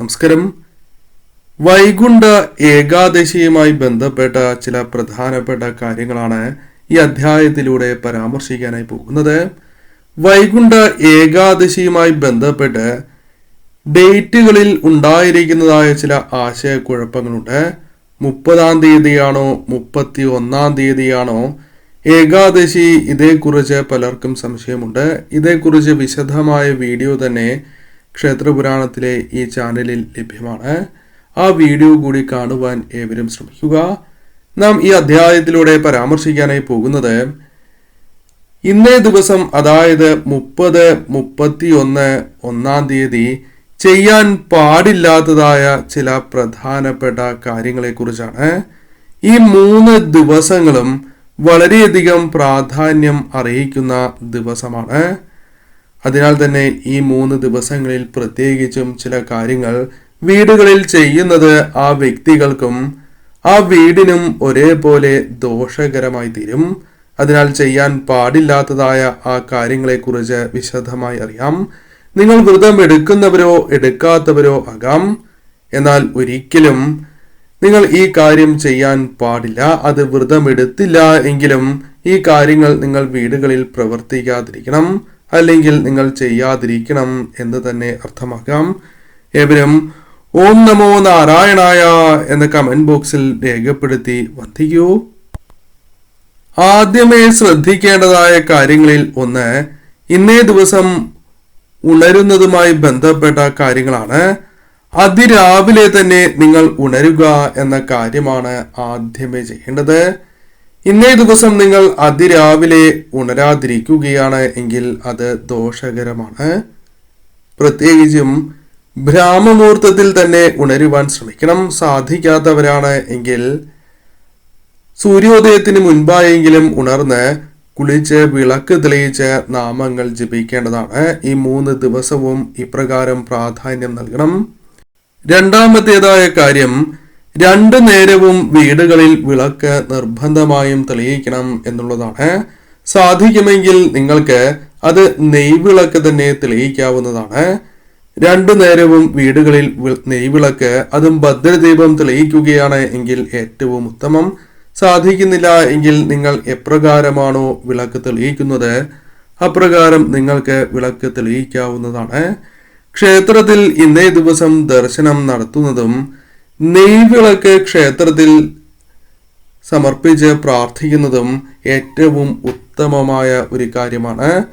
നമസ്കാരം. വൈകുണ്ഠ ഏകാദശിയുമായി ബന്ധപ്പെട്ട ചില പ്രധാനപ്പെട്ട കാര്യങ്ങളാണ് ഈ അധ്യായത്തിലൂടെ പരാമർശിക്കാനായി പോകുന്നത്. വൈകുണ്ഠ ഏകാദശിയുമായി ബന്ധപ്പെട്ട് ഡേറ്റുകളിൽ ഉണ്ടായിരിക്കുന്നതായ ചില ആശയക്കുഴപ്പങ്ങളുണ്ട്. മുപ്പതാം തീയതിയാണോ മുപ്പത്തി ഒന്നാം തീയതിയാണോ ഏകാദശി ഇതേക്കുറിച്ച് പലർക്കും സംശയമുണ്ട്. ഇതേക്കുറിച്ച് വിശദമായ വീഡിയോ തന്നെ ക്ഷേത്രപുരാണത്തിലെ ഈ ചാനലിൽ ലഭ്യമാണ്. ആ വീഡിയോ കൂടി കാണുവാൻ ഏവരും ശ്രമിക്കുക. നാം ഈ അധ്യായത്തിലൂടെ പരാമർശിക്കാനായി പോകുന്നത് ഇന്നേ ദിവസം അതായത് മുപ്പത് മുപ്പത്തി ഒന്ന് ഒന്നാം തീയതി ചെയ്യാൻ പാടില്ലാത്തതായ ചില പ്രധാനപ്പെട്ട കാര്യങ്ങളെക്കുറിച്ചാണ്. ഈ മൂന്ന് ദിവസങ്ങളും വളരെയധികം പ്രാധാന്യം അറിയിക്കുന്ന ദിവസമാണ്. അതിനാൽ തന്നെ ഈ മൂന്ന് ദിവസങ്ങളിൽ പ്രത്യേകിച്ചും ചില കാര്യങ്ങൾ വീടുകളിൽ ചെയ്യുന്നത് ആ വ്യക്തികൾക്കും ആ വീടിനും ഒരേപോലെ ദോഷകരമായി തീരും. അതിനാൽ ചെയ്യാൻ പാടില്ലാത്തതായ ആ കാര്യങ്ങളെക്കുറിച്ച് വിശദമായി അറിയാം. നിങ്ങൾ വ്രതം എടുക്കുന്നവരോ എടുക്കാത്തവരോ ആകാം. എന്നാൽ ഒരിക്കലും നിങ്ങൾ ഈ കാര്യം ചെയ്യാൻ പാടില്ല അത് വ്രതം എടുത്തില്ല എങ്കിലും ഈ കാര്യങ്ങൾ നിങ്ങൾ വീടുകളിൽ പ്രവർത്തിക്കാതിരിക്കണം. അല്ലെങ്കിൽ നിങ്ങൾ ചെയ്യാതിരിക്കണം എന്ന് തന്നെ അർത്ഥമാക്കാം. ഏവരും ഓം നമോ നാരായണായ എന്ന കമന്റ് ബോക്സിൽ രേഖപ്പെടുത്തി വർദ്ധിക്കൂ ആദ്യമേ ശ്രദ്ധിക്കേണ്ടതായ കാര്യങ്ങളിൽ ഒന്ന് ഇന്നേ ദിവസം ഉണരുന്നതുമായി ബന്ധപ്പെട്ട കാര്യങ്ങളാണ്. അതിരാവിലെ തന്നെ നിങ്ങൾ ഉണരുക എന്ന കാര്യമാണ് ആദ്യമേ ചെയ്യേണ്ടത്. ഇന്നേ ദിവസം നിങ്ങൾ അതിരാവിലെ ഉണരാതിരിക്കുകയാണ് എങ്കിൽ അത് ദോഷകരമാണ്. പ്രത്യേകിച്ചും ബ്രാഹ്മമുഹൂർത്തത്തിൽ തന്നെ ഉണരുവാൻ ശ്രമിക്കണം. സാധിക്കാത്തവരാണ് എങ്കിൽ സൂര്യോദയത്തിന് മുൻപായെങ്കിലും ഉണർന്ന് കുളിച്ച് വിളക്ക് തെളിയിച്ച് നാമങ്ങൾ ജപിക്കേണ്ടതാണ്. ഈ മൂന്ന് ദിവസവും ഇപ്രകാരം പ്രാധാന്യം നൽകണം. രണ്ടാമത്തേതായ കാര്യം രണ്ടു നേരവും വീടുകളിൽ വിളക്ക് നിർബന്ധമായും തെളിയിക്കണം എന്നുള്ളതാണ്. സാധിക്കുമെങ്കിൽ നിങ്ങൾക്ക് അത് നെയ്വിളക്ക് തന്നെ തെളിയിക്കാവുന്നതാണ്. രണ്ടു നേരവും വീടുകളിൽ നെയ്വിളക്ക് അതും ഭദ്രദീപം തെളിയിക്കുകയാണ് എങ്കിൽ ഏറ്റവും ഉത്തമം. സാധിക്കുന്നില്ല എങ്കിൽ നിങ്ങൾ എപ്രകാരമാണോ വിളക്ക് തെളിയിക്കുന്നത്? അപ്രകാരം നിങ്ങൾക്ക് വിളക്ക് തെളിയിക്കാവുന്നതാണ്. ക്ഷേത്രത്തിൽ ഇന്നേ ദിവസം ദർശനം നടത്തുന്നതും നെയ്വിളക്ക് ക്ഷേത്രത്തിൽ സമർപ്പിച്ച് പ്രാർത്ഥിക്കുന്നതും ഏറ്റവും ഉത്തമമായ ഒരു കാര്യമാണ്.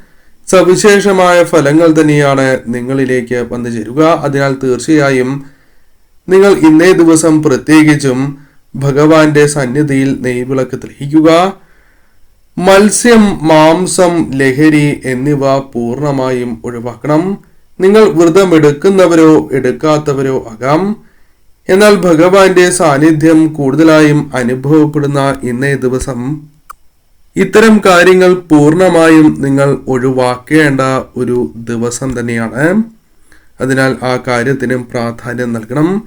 സവിശേഷമായ ഫലങ്ങൾ തന്നെയാണ് നിങ്ങളിലേക്ക് വന്നു ചേരുക. അതിനാൽ തീർച്ചയായും നിങ്ങൾ ഇന്നേ ദിവസം പ്രത്യേകിച്ചും ഭഗവാന്റെ സന്നിധിയിൽ നെയ്വിളക്ക് തെളിയിക്കുക. മത്സ്യം മാംസം ലഹരി എന്നിവ പൂർണമായും ഒഴിവാക്കണം. നിങ്ങൾ വ്രതമെടുക്കുന്നവരോ എടുക്കാത്തവരോ ആകാം. എന്നാൽ ഭഗവാന്റെ സാന്നിധ്യം കൂടുതലായും അനുഭവപ്പെടുന്ന ഇന്നേ ദിവസം. ഇത്തരം കാര്യങ്ങൾ പൂർണമായും നിങ്ങൾ ഒഴിവാക്കേണ്ട ഒരു ദിവസം തന്നെയാണ്. അതിനാൽ ആ കാര്യത്തിനും പ്രാധാന്യം നൽകണം.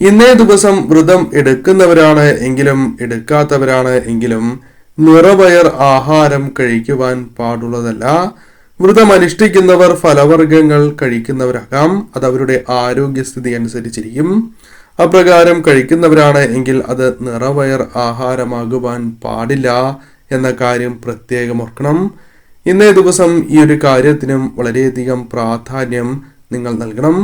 ഇന്നേ ദിവസം വ്രതം എടുക്കുന്നവരാണ് എങ്കിലും എടുക്കാത്തവരാണ് എങ്കിലും നിറവയർ ആഹാരം കഴിക്കുവാൻ പാടുള്ളതല്ല. വ്രതം അനുഷ്ഠിക്കുന്നവർ ഫലവർഗങ്ങൾ കഴിക്കുന്നവരാകാം. അത് അവരുടെ ആരോഗ്യസ്ഥിതി അനുസരിച്ചിരിക്കും. അപ്രകാരം കഴിക്കുന്നവരാണ് എങ്കിൽ അത് നിറവയർ ആഹാരമാകുവാൻ പാടില്ല എന്ന കാര്യം പ്രത്യേകം ഓർക്കണം. ഇന്നേ ദിവസം ഈ ഒരു കാര്യത്തിനും വളരെയധികം പ്രാധാന്യം നിങ്ങൾ നൽകണം.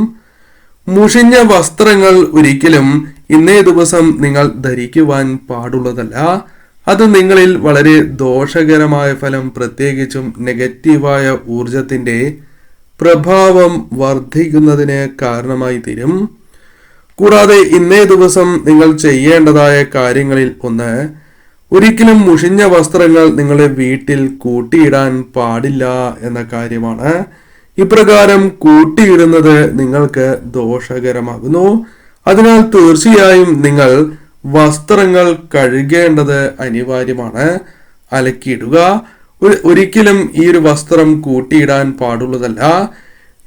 മുഷിഞ്ഞ വസ്ത്രങ്ങൾ ഒരിക്കലും ഇന്നേ ദിവസം നിങ്ങൾ ധരിക്കുവാൻ പാടുള്ളതല്ല. അത് നിങ്ങളിൽ വളരെ ദോഷകരമായ ഫലം പ്രത്യേകിച്ചും നെഗറ്റീവായ ഊർജത്തിന്റെ പ്രഭാവം വർദ്ധിക്കുന്നതിന് കാരണമായി തീരും. കൂടാതെ ഇന്നേ ദിവസം നിങ്ങൾ ചെയ്യേണ്ടതായ കാര്യങ്ങളിൽ ഒന്ന് ഒരിക്കലും മുഷിഞ്ഞ വസ്ത്രങ്ങൾ നിങ്ങളുടെ വീട്ടിൽ കൂട്ടിയിടാൻ പാടില്ല എന്ന കാര്യമാണ്. ഇപ്രകാരം കൂട്ടിയിടുന്നത് നിങ്ങൾക്ക് ദോഷകരമാകുന്നു. അതിനാൽ തീർച്ചയായും നിങ്ങൾ വസ്ത്രങ്ങൾ കഴുകേണ്ടത് അനിവാര്യമാണ്. അലക്കിയിടുക. ഒരിക്കലും ഈ ഒരു വസ്ത്രം കൂട്ടിയിടാൻ പാടുള്ളതല്ല.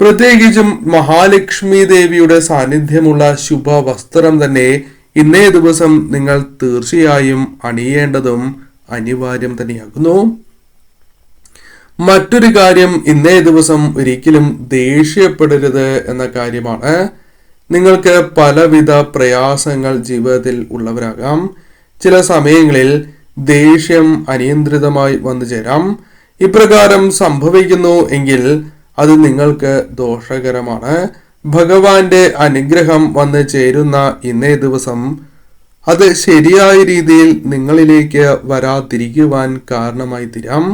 പ്രത്യേകിച്ചും മഹാലക്ഷ്മി ദേവിയുടെ സാന്നിധ്യമുള്ള ശുഭ വസ്ത്രം തന്നെ ഇന്നേ ദിവസം നിങ്ങൾ തീർച്ചയായും അണിയേണ്ടതും അനിവാര്യം തന്നെയാകുന്നു. മറ്റൊരു കാര്യം ഇന്നേ ദിവസം ഒരിക്കലും ദേഷ്യപ്പെടരുത് എന്ന കാര്യമാണ്. നിങ്ങൾക്ക് പലവിധ പ്രയാസങ്ങൾ ജീവിതത്തിൽ ഉള്ളവരാകാം. ചില സമയങ്ങളിൽ ദേഷ്യം അനിയന്ത്രിതമായി വന്നു ചേരാം ഇപ്രകാരം സംഭവിക്കുന്നു എങ്കിൽ അത് നിങ്ങൾക്ക് ദോഷകരമാണ്. ഭഗവാന്റെ അനുഗ്രഹം വന്ന് ചേരുന്ന ഇന്നേ ദിവസം അത് ശരിയായ രീതിയിൽ നിങ്ങളിലേക്ക് വരാതിരിക്കുവാൻ കാരണമായി തീരാം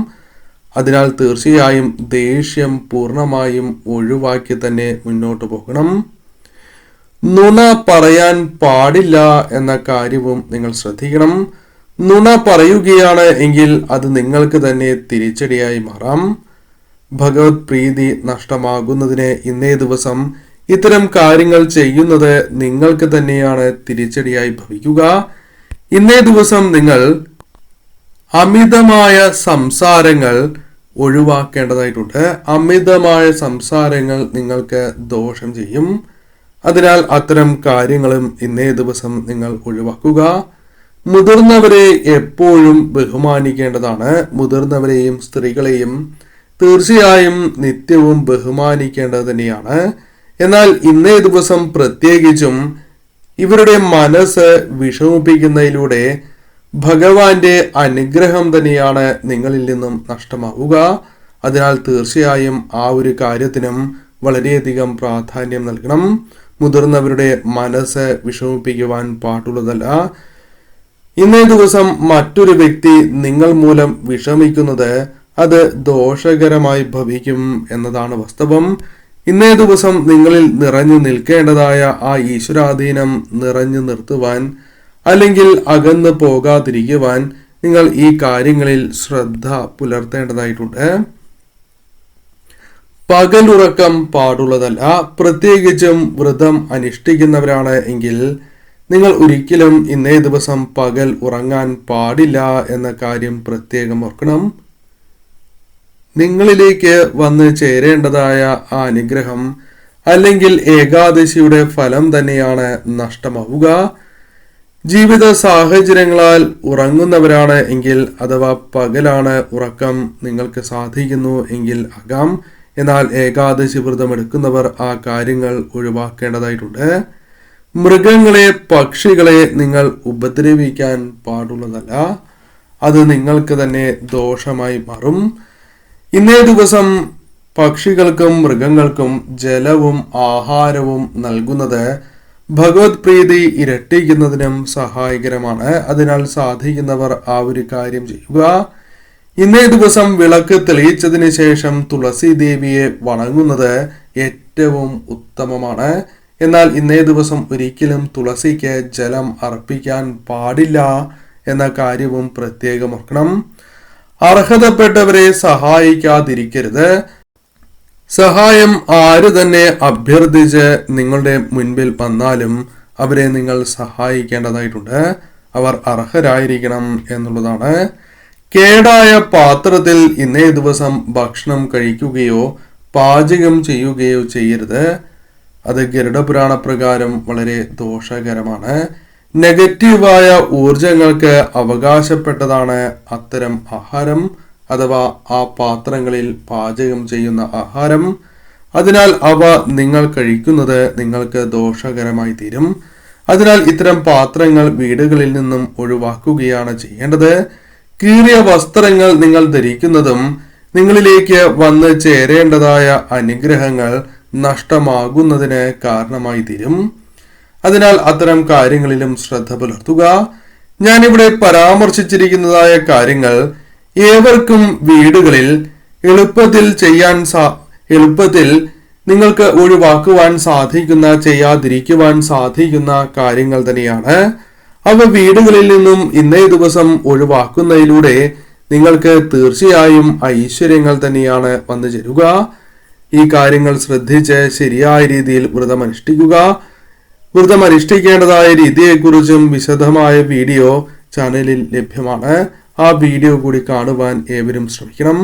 അതിനാൽ തീർച്ചയായും ദേഷ്യം പൂർണമായും ഒഴിവാക്കി തന്നെ മുന്നോട്ട് പോകണം. നുണ പറയാൻ പാടില്ല എന്ന കാര്യവും നിങ്ങൾ ശ്രദ്ധിക്കണം. നുണ പറയുകയാണ് എങ്കിൽ അത് നിങ്ങൾക്ക് തന്നെ തിരിച്ചടിയായി മാറാം. ഭഗവത് പ്രീതി നഷ്ടമാകുന്നതിന് ഇന്നേ ദിവസം ഇത്തരം കാര്യങ്ങൾ ചെയ്യുന്നത് നിങ്ങൾക്ക് തന്നെയാണ് തിരിച്ചടിയായി ഭവിക്കുക. ഇന്നേ ദിവസം നിങ്ങൾ അമിതമായ സംസാരങ്ങൾ ഒഴിവാക്കേണ്ടതായിട്ടുണ്ട്. അമിതമായ സംസാരങ്ങൾ നിങ്ങൾക്ക് ദോഷം ചെയ്യും. അതിനാൽ അത്തരം കാര്യങ്ങളും ഇന്നേ ദിവസം നിങ്ങൾ ഒഴിവാക്കുക. മുതിർന്നവരെ എപ്പോഴും ബഹുമാനിക്കേണ്ടതാണ്. മുതിർന്നവരെയും സ്ത്രീകളെയും തീർച്ചയായും നിത്യവും ബഹുമാനിക്കേണ്ടത് തന്നെയാണ്. എന്നാൽ ഇന്നേ ദിവസം പ്രത്യേകിച്ചും ഇവരുടെ മനസ്സ് വിഷമിപ്പിക്കുന്നതിലൂടെ ഭഗവാന്റെ അനുഗ്രഹം തന്നെയാണ് നിങ്ങളിൽ നിന്നും നഷ്ടമാവുക. അതിനാൽ തീർച്ചയായും ആ ഒരു കാര്യത്തിനും വളരെയധികം പ്രാധാന്യം നൽകണം. മുതിർന്നവരുടെ മനസ്സ് വിഷമിപ്പിക്കുവാൻ പാടുള്ളതല്ല. ഇന്നേ ദിവസം മറ്റൊരു വ്യക്തി നിങ്ങൾ മൂലം വിഷമിക്കുന്നത് അത് ദോഷകരമായി ഭവിക്കും എന്നതാണ് വാസ്തവം. ഇന്നേ ദിവസം നിങ്ങളിൽ നിറഞ്ഞു നിൽക്കേണ്ടതായ ആ ഈശ്വരാധീനം നിറഞ്ഞു നിർത്തുവാൻ അല്ലെങ്കിൽ അകന്നു പോകാതിരിക്കുവാൻ നിങ്ങൾ ഈ കാര്യങ്ങളിൽ ശ്രദ്ധ പുലർത്തേണ്ടതായിട്ടുണ്ട്. പകലുറക്കം പാടുള്ളതല്ല പ്രത്യേകിച്ചും വ്രതം അനുഷ്ഠിക്കുന്നവരാണ് എങ്കിൽ നിങ്ങൾ ഒരിക്കലും ഇന്നേ ദിവസം പകൽ ഉറങ്ങാൻ പാടില്ല എന്ന കാര്യം പ്രത്യേകം ഓർക്കണം. നിങ്ങളിലേക്ക് വന്ന് ചേരേണ്ടതായ ആ അനുഗ്രഹം അല്ലെങ്കിൽ ഏകാദശിയുടെ ഫലം തന്നെയാണ് നഷ്ടമാവുക. ജീവിത സാഹചര്യങ്ങളാൽ ഉറങ്ങുന്നവരാണ് എങ്കിൽ അഥവാ പകലാണ് ഉറക്കം നിങ്ങൾക്ക് സാധിക്കുന്നു എങ്കിൽ ആകാം. എന്നാൽ ഏകാദശി വ്രതം എടുക്കുന്നവർ ആ കാര്യങ്ങൾ ഒഴിവാക്കേണ്ടതായിട്ടുണ്ട്. മൃഗങ്ങളെ പക്ഷികളെ നിങ്ങൾ ഉപദ്രവിക്കാൻ പാടുള്ളതല്ല. അത് നിങ്ങൾക്ക് തന്നെ ദോഷമായി മാറും. ഇന്നേ ദിവസം പക്ഷികൾക്കും മൃഗങ്ങൾക്കും ജലവും ആഹാരവും നൽകുന്നത് ഭഗവത് പ്രീതി ഇരട്ടിക്കുന്നതിനും സഹായകരമാണ്. അതിനാൽ സാധിക്കുന്നവർ ആ ഒരു കാര്യം ചെയ്യുക. ഇന്നേ ദിവസം വിളക്ക് തെളിയിച്ചതിന് ശേഷം തുളസി ദേവിയെ വണങ്ങുന്നത് ഏറ്റവും ഉത്തമമാണ്. എന്നാൽ ഇന്നേ ദിവസം ഒരിക്കലും തുളസിക്ക് ജലം അർപ്പിക്കാൻ പാടില്ല എന്ന കാര്യവും പ്രത്യേകം ഓർക്കണം. അർഹതപ്പെട്ടവരെ സഹായിക്കാതിരിക്കരുത്. സഹായം ആര് തന്നെ അഭ്യർത്ഥിച്ച് നിങ്ങളുടെ മുൻപിൽ വന്നാലും അവരെ നിങ്ങൾ സഹായിക്കേണ്ടതായിട്ടുണ്ട്. അവർ അർഹരായിരിക്കണം എന്നുള്ളതാണ്. കേടായ പാത്രത്തിൽ ഇന്നേ ദിവസം ഭക്ഷണം കഴിക്കുകയോ പാചകം ചെയ്യുകയോ ചെയ്യരുത്. അത് ഗരുഡപുരാണ പ്രകാരം വളരെ ദോഷകരമാണ്. നെഗറ്റീവായ ഊർജങ്ങൾക്ക് അവകാശപ്പെട്ടതാണ് അത്തരം ആഹാരം അഥവാ ആ പാത്രങ്ങളിൽ പാചകം ചെയ്യുന്ന ആഹാരം. അതിനാൽ അവ നിങ്ങൾ കഴിക്കുന്നത് നിങ്ങൾക്ക് ദോഷകരമായി തീരും. അതിനാൽ ഇത്തരം പാത്രങ്ങൾ വീടുകളിൽ നിന്നും ഒഴിവാക്കുകയാണ് ചെയ്യേണ്ടത്. കീറിയ വസ്ത്രങ്ങൾ നിങ്ങൾ ധരിക്കുന്നതും നിങ്ങളിലേക്ക് വന്ന് ചേരേണ്ടതായ അനുഗ്രഹങ്ങൾ നഷ്ടമാകുന്നതിന് കാരണമായി തീരും. അതിനാൽ അത്തരം കാര്യങ്ങളിലും ശ്രദ്ധ പുലർത്തുക. ഞാനിവിടെ പരാമർശിച്ചിരിക്കുന്നതായ കാര്യങ്ങൾ ഏവർക്കും വീടുകളിൽ എളുപ്പത്തിൽ ചെയ്യാൻ സാ എളുപ്പത്തിൽ നിങ്ങൾക്ക് ഒഴിവാക്കുവാൻ സാധിക്കുന്ന ചെയ്യാതിരിക്കുവാൻ സാധിക്കുന്ന കാര്യങ്ങൾ തന്നെയാണ്. അവ വീടുകളിൽ നിന്നും ഇന്നേ ദിവസം ഒഴിവാക്കുന്നതിലൂടെ നിങ്ങൾക്ക് തീർച്ചയായും ഐശ്വര്യങ്ങൾ തന്നെയാണ് വന്നു ചേരുക ഈ കാര്യങ്ങൾ ശ്രദ്ധിച്ച് ശരിയായ രീതിയിൽ വ്രതം അനുഷ്ഠിക്കുക വ്രതം അനുഷ്ഠിക്കേണ്ടതായ രീതിയെക്കുറിച്ചും വിശദമായ വീഡിയോ ചാനലിൽ ലഭ്യമാണ്. ആ വീഡിയോ കൂടി കാണുവാൻ ഏവരും ശ്രമിക്കണം.